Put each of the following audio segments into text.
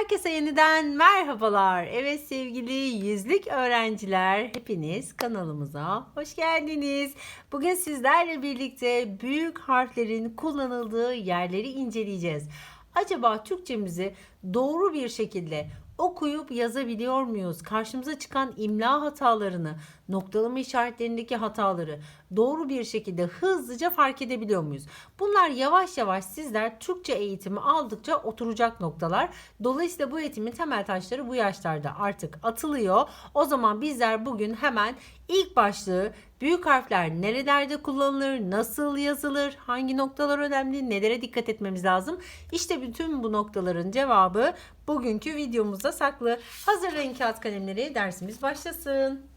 Herkese yeniden merhabalar. Evet sevgili yüzlük öğrenciler, hepiniz kanalımıza hoş geldiniz. Bugün sizlerle birlikte büyük harflerin kullanıldığı yerleri inceleyeceğiz. Acaba Türkçemizi doğru bir şekilde okuyup yazabiliyor muyuz? Karşımıza çıkan imla hatalarını, noktalama işaretlerindeki hataları doğru bir şekilde hızlıca fark edebiliyor muyuz? Bunlar yavaş yavaş sizler Türkçe eğitimi aldıkça oturacak noktalar. Dolayısıyla bu eğitimin temel taşları bu yaşlarda artık atılıyor. O zaman bizler bugün hemen ilk başlığı büyük harfler nerelerde kullanılır, nasıl yazılır, hangi noktalar önemli, nelere dikkat etmemiz lazım? İşte bütün bu noktaların cevabı bugünkü videomuzda saklı. Hazırlayın kağıt kalemleri dersimiz başlasın.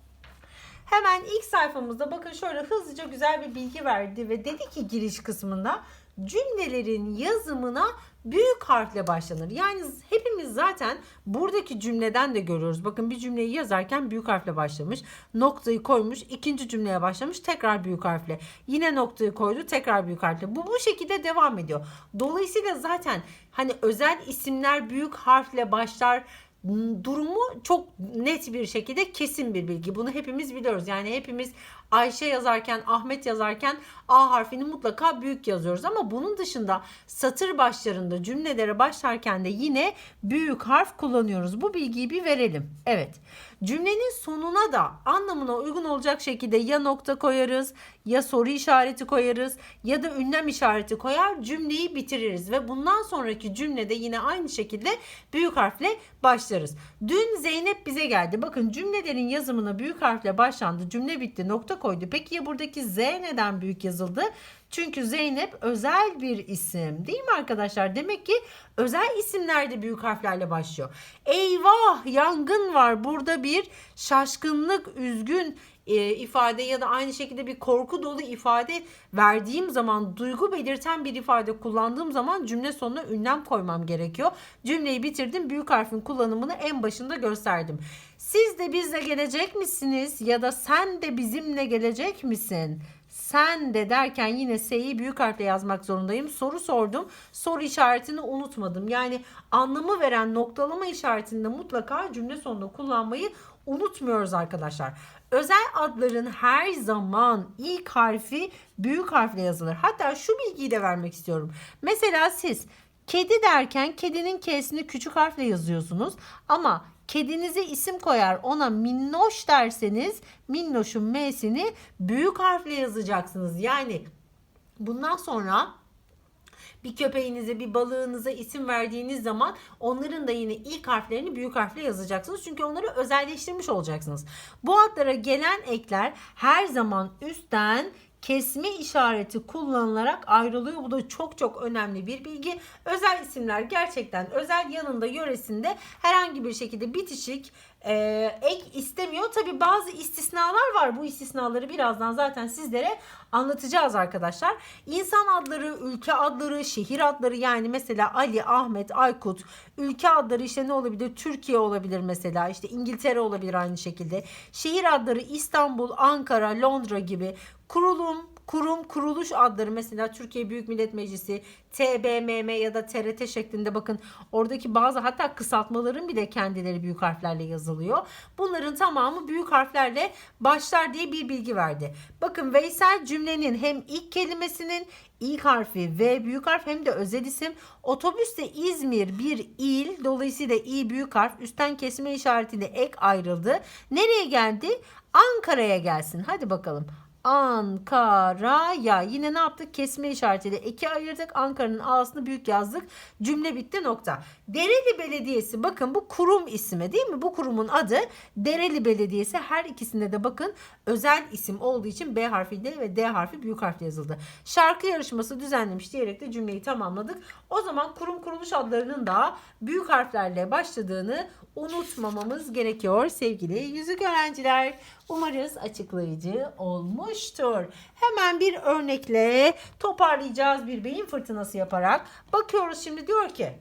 Hemen ilk sayfamızda bakın şöyle hızlıca güzel bir bilgi verdi ve dedi ki giriş kısmında cümlelerin yazımına büyük harfle başlanır. Yani hepimiz zaten buradaki cümleden de görüyoruz. Bakın bir cümleyi yazarken büyük harfle başlamış. Noktayı koymuş. ikinci cümleye başlamış. Tekrar büyük harfle. Yine noktayı koydu. Tekrar büyük harfle. Bu bu şekilde devam ediyor. Dolayısıyla zaten hani özel isimler büyük harfle başlar durumu çok net bir şekilde kesin bir bilgi. Bunu hepimiz biliyoruz. Yani hepimiz Ayşe yazarken, Ahmet yazarken A harfini mutlaka büyük yazıyoruz. Ama bunun dışında satır başlarında cümlelere başlarken de yine büyük harf kullanıyoruz. Bu bilgiyi bir verelim. Evet. Cümlenin sonuna da anlamına uygun olacak şekilde ya nokta koyarız, ya soru işareti koyarız ya da ünlem işareti koyar cümleyi bitiririz ve bundan sonraki cümlede yine aynı şekilde büyük harfle başlarız. Dün Zeynep bize geldi. Bakın cümlelerin yazımına büyük harfle başlandı. Cümle bitti. Nokta koydu. Peki ya buradaki Z neden büyük yazıldı? Çünkü Zeynep özel bir isim değil mi arkadaşlar? Demek ki özel isimler de büyük harflerle başlıyor. Eyvah yangın var. Burada bir şaşkınlık, üzgün e, ifade ya da aynı şekilde bir korku dolu ifade verdiğim zaman duygu belirten bir ifade kullandığım zaman cümle sonuna ünlem koymam gerekiyor. Cümleyi bitirdim. Büyük harfin kullanımını en başında gösterdim. Siz de bizle gelecek misiniz ya da sen de bizimle gelecek misin? Sen de derken yine S'yi büyük harfle yazmak zorundayım. Soru sordum. Soru işaretini unutmadım. Yani anlamı veren noktalama işaretinde mutlaka cümle sonunda kullanmayı unutmuyoruz arkadaşlar. Özel adların her zaman ilk harfi büyük harfle yazılır. Hatta şu bilgiyi de vermek istiyorum. Mesela siz kedi derken kedinin K'sini küçük harfle yazıyorsunuz. Ama kedinize isim koyar ona minnoş derseniz minnoşun M'sini büyük harfle yazacaksınız. Yani bundan sonra bir köpeğinize, bir balığınıza isim verdiğiniz zaman onların da yine ilk harflerini büyük harfle yazacaksınız. Çünkü onları özelleştirmiş olacaksınız. Bu adlara gelen ekler her zaman üstten kesme işareti kullanılarak ayrılıyor. Bu da çok çok önemli bir bilgi. Özel isimler gerçekten özel yanında yöresinde herhangi bir şekilde bitişik e, ek istemiyor. Tabi bazı istisnalar var. Bu istisnaları birazdan zaten sizlere anlatacağız arkadaşlar. İnsan adları, ülke adları, şehir adları yani mesela Ali, Ahmet, Aykut, ülke adları işte ne olabilir? Türkiye olabilir mesela. işte İngiltere olabilir aynı şekilde. Şehir adları İstanbul, Ankara, Londra gibi kurulum, kurum, kuruluş adları mesela Türkiye Büyük Millet Meclisi, TBMM ya da TRT şeklinde bakın oradaki bazı hatta kısaltmaların bile kendileri büyük harflerle yazılıyor. Bunların tamamı büyük harflerle başlar diye bir bilgi verdi. Bakın Veysel cümlenin hem ilk kelimesinin ilk harfi V büyük harf hem de özel isim. Otobüste İzmir bir il dolayısıyla i büyük harf üstten kesme işaretiyle ek ayrıldı. Nereye geldi? Ankara'ya gelsin. Hadi bakalım. Ankara'ya. Yine ne yaptık? Kesme işaretiyle eki ayırdık. Ankara'nın A'sını büyük yazdık. Cümle bitti nokta. Dereli Belediyesi bakın bu kurum ismi değil mi? Bu kurumun adı Dereli Belediyesi. Her ikisinde de bakın özel isim olduğu için B harfiyle ve D harfi büyük harfle yazıldı. Şarkı yarışması düzenlemiş diyerek de cümleyi tamamladık. O zaman kurum kuruluş adlarının da büyük harflerle başladığını unutmamamız gerekiyor sevgili yüzük öğrenciler. Umarız açıklayıcı olmuştur. Hemen bir örnekle toparlayacağız bir beyin fırtınası yaparak. Bakıyoruz şimdi diyor ki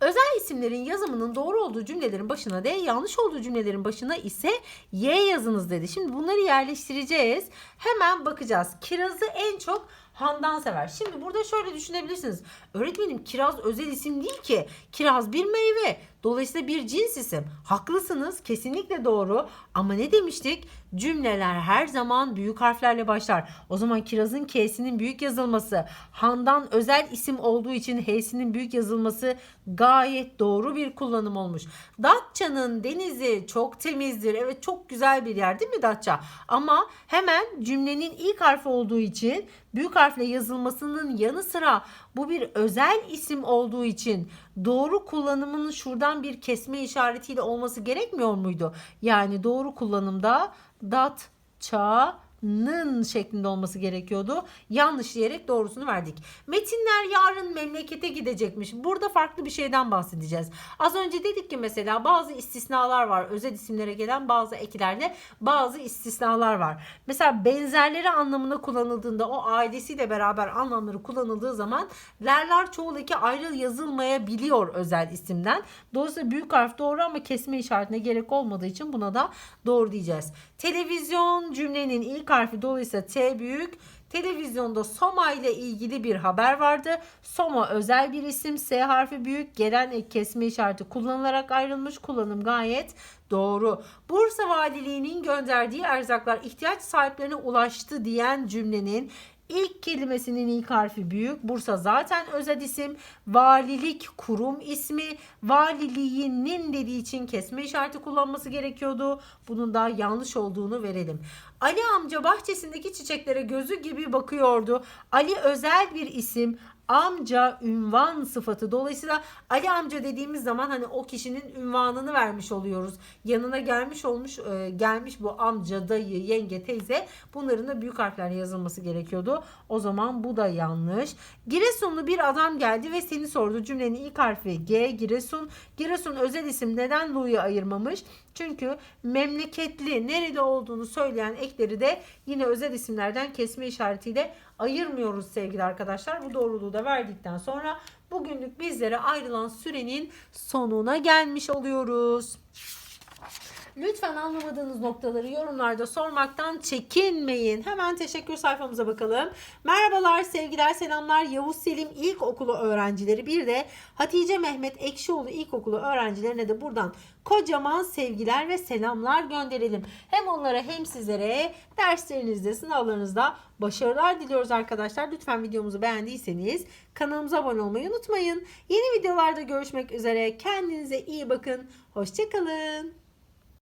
Özel isimlerin yazımının doğru olduğu cümlelerin başına D, yanlış olduğu cümlelerin başına ise Y yazınız dedi. Şimdi bunları yerleştireceğiz. Hemen bakacağız. Kirazı en çok Handan sever. Şimdi burada şöyle düşünebilirsiniz. Öğretmenim kiraz özel isim değil ki. Kiraz bir meyve. Dolayısıyla bir cins isim. Haklısınız. Kesinlikle doğru. Ama ne demiştik? Cümleler her zaman büyük harflerle başlar. O zaman kirazın K'sinin büyük yazılması, Handan özel isim olduğu için H'sinin büyük yazılması gayet doğru bir kullanım olmuş. Datça'nın denizi çok temizdir. Evet çok güzel bir yer değil mi Datça? Ama hemen cümlenin ilk harfi olduğu için büyük harfle yazılmasının yanı sıra bu bir özel isim olduğu için doğru kullanımının şuradan bir kesme işaretiyle olması gerekmiyor muydu? Yani doğru kullanımda dat, ça, nın şeklinde olması gerekiyordu. Yanlış diyerek doğrusunu verdik. Metinler yarın memlekete gidecekmiş. Burada farklı bir şeyden bahsedeceğiz. Az önce dedik ki mesela bazı istisnalar var. Özel isimlere gelen bazı eklerde bazı istisnalar var. Mesela benzerleri anlamında kullanıldığında o ailesiyle beraber anlamları kullanıldığı zaman lerler çoğul eki ayrı yazılmayabiliyor özel isimden. Dolayısıyla büyük harf doğru ama kesme işaretine gerek olmadığı için buna da doğru diyeceğiz. Televizyon cümlenin ilk harfi dolayısıyla T büyük. Televizyonda Soma ile ilgili bir haber vardı. Soma özel bir isim. S harfi büyük. Gelen ek kesme işareti kullanılarak ayrılmış. Kullanım gayet doğru. Bursa Valiliği'nin gönderdiği erzaklar ihtiyaç sahiplerine ulaştı diyen cümlenin İlk kelimesinin ilk harfi büyük. Bursa zaten özel isim. Valilik kurum ismi. Valiliğinin dediği için kesme işareti kullanması gerekiyordu. Bunun da yanlış olduğunu verelim. Ali amca bahçesindeki çiçeklere gözü gibi bakıyordu. Ali özel bir isim amca ünvan sıfatı. Dolayısıyla Ali amca dediğimiz zaman hani o kişinin ünvanını vermiş oluyoruz. Yanına gelmiş olmuş e, gelmiş bu amca, dayı, yenge, teyze bunların da büyük harflerle yazılması gerekiyordu. O zaman bu da yanlış. Giresunlu bir adam geldi ve seni sordu. Cümlenin ilk harfi G, Giresun. Giresun özel isim neden Lu'yu ayırmamış? Çünkü memleketli nerede olduğunu söyleyen ekleri de yine özel isimlerden kesme işaretiyle ayırmıyoruz sevgili arkadaşlar. Bu doğruluğu da verdikten sonra bugünlük bizlere ayrılan sürenin sonuna gelmiş oluyoruz. Lütfen anlamadığınız noktaları yorumlarda sormaktan çekinmeyin. Hemen teşekkür sayfamıza bakalım. Merhabalar, sevgiler, selamlar. Yavuz Selim İlkokulu öğrencileri bir de Hatice Mehmet Ekşioğlu İlkokulu öğrencilerine de buradan kocaman sevgiler ve selamlar gönderelim. Hem onlara hem sizlere derslerinizde, sınavlarınızda başarılar diliyoruz arkadaşlar. Lütfen videomuzu beğendiyseniz kanalımıza abone olmayı unutmayın. Yeni videolarda görüşmek üzere. Kendinize iyi bakın. Hoşçakalın.